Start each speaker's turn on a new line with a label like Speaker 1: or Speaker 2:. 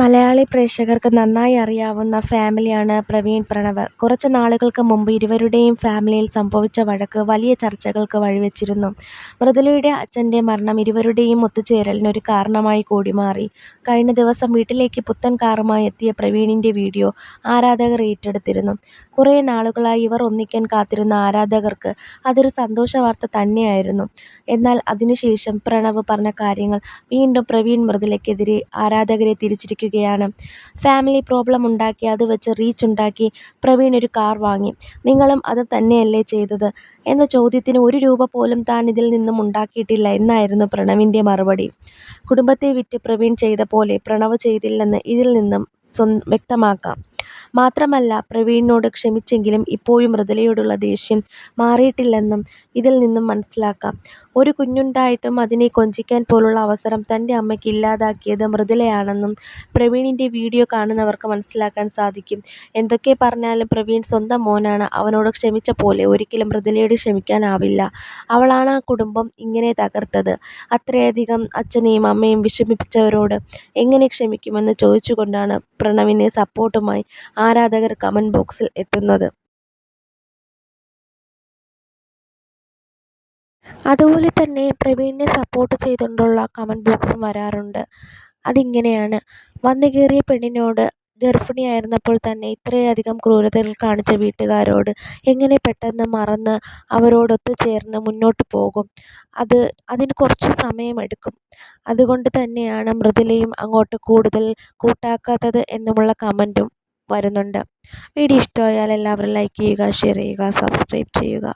Speaker 1: മലയാളി പ്രേക്ഷകർക്ക് നന്നായി അറിയാവുന്ന ഫാമിലിയാണ് പ്രവീൺ പ്രണവ്. കുറച്ച് നാളുകൾക്ക് മുമ്പ് ഇരുവരുടെയും ഫാമിലിയിൽ സംഭവിച്ച വഴക്ക് വലിയ ചർച്ചകൾക്ക് വഴിവെച്ചിരുന്നു. മൃദുലയുടെ അച്ഛന്റെ മരണം ഇരുവരുടെയും ഒത്തുചേരലിനൊരു കാരണമായി കൂടി മാറി. കഴിഞ്ഞ ദിവസം വീട്ടിലേക്ക് പുത്തൻ കാറുമായി എത്തിയ പ്രവീണിന്റെ വീഡിയോ ആരാധകർ ഏറ്റെടുത്തിരുന്നു. കുറേ നാളുകളായി ഇവർ ഒന്നിക്കാൻ കാത്തിരുന്ന ആരാധകർക്ക് അതൊരു സന്തോഷ വാർത്ത തന്നെയായിരുന്നു. എന്നാൽ അതിനുശേഷം പ്രണവ് പറഞ്ഞ കാര്യങ്ങൾ വീണ്ടും പ്രവീൺ മൃദുലയ്ക്കെതിരെ ആരാധകരെ തിരിച്ചിരിക്കുകയാണ്. ഫാമിലി പ്രോബ്ലം ഉണ്ടാക്കി അത് വെച്ച് റീച്ച് ഉണ്ടാക്കി പ്രവീൺ ഒരു കാർ വാങ്ങി. നിങ്ങളും അത് തന്നെയല്ലേ ചെയ്തത് എന്ന ചോദ്യത്തിന് ഒരു രൂപ പോലും താൻ ഇതിൽ നിന്നും ഉണ്ടാക്കിയിട്ടില്ല എന്നായിരുന്നു പ്രണവിന്റെ മറുപടി. കുടുംബത്തെ വിറ്റ് പ്രവീൺ ചെയ്ത പോലെ പ്രണവ് ചെയ്തില്ലെന്ന് ഇതിൽ നിന്നും വ്യക്തമാക്കാം. മാത്രമല്ല പ്രവീണിനോട് ക്ഷമിച്ചെങ്കിലും ഇപ്പോഴും മൃദുലയോടുള്ള ദേഷ്യം മാറിയിട്ടില്ലെന്നും ഇതിൽ നിന്നും മനസ്സിലാക്കാം. ഒരു കുഞ്ഞുണ്ടായിട്ടും അതിനെ കൊഞ്ചിക്കാൻ പോലുള്ള അവസരം തന്റെ അമ്മയ്ക്ക് ഇല്ലാതാക്കിയത് മൃദുലയാണെന്നും പ്രവീണിന്റെ വീഡിയോ കാണുന്നവർക്ക് മനസ്സിലാക്കാൻ സാധിക്കും. എന്തൊക്കെ പറഞ്ഞാലും പ്രവീൺ സ്വന്തം മോനാണ്. അവനോട് ക്ഷമിച്ച പോലെ ഒരിക്കലും മൃദുലയോട് ക്ഷമിക്കാനാവില്ല. അവളാണ് ആ കുടുംബം ഇങ്ങനെ തകർത്തത്. അത്രയധികം അച്ഛനെയും അമ്മയെയും വിഷമിപ്പിച്ചവരോട് എങ്ങനെ ക്ഷമിക്കുമെന്ന് ചോദിച്ചുകൊണ്ടാണ് പ്രണവിനെ സപ്പോർട്ടുമായി ആരാധകർ കമന്റ് ബോക്സിൽ എത്തുന്നത്. അതുപോലെ തന്നെ പ്രവീണിനെ സപ്പോർട്ട് ചെയ്തുകൊണ്ടുള്ള കമന്റ് ബോക്സും വരാറുണ്ട്. അതിങ്ങനെയാണ്. വന്നു കയറിയ പെണ്ണിനോട് ഗർഭിണിയായിരുന്നപ്പോൾ തന്നെ ഇത്രയധികം ക്രൂരതകൾ കാണിച്ച വീട്ടുകാരോട് എങ്ങനെ പെട്ടെന്ന് മറന്ന് അവരോട് ചേർന്ന് മുന്നോട്ട് പോകും. അത് അതിന് കുറച്ച് സമയമെടുക്കും. അതുകൊണ്ട് തന്നെയാണ് മൃദുലയും അങ്ങോട്ട് കൂടുതൽ കൂട്ടാക്കാത്തത് എന്നുമുള്ള കമന്റും വരുന്നുണ്ട്. വീഡിയോ ഇഷ്ടമായാൽ എല്ലാവരും ലൈക്ക് ചെയ്യുക ഷെയർ ചെയ്യുക സബ്സ്ക്രൈബ് ചെയ്യുക.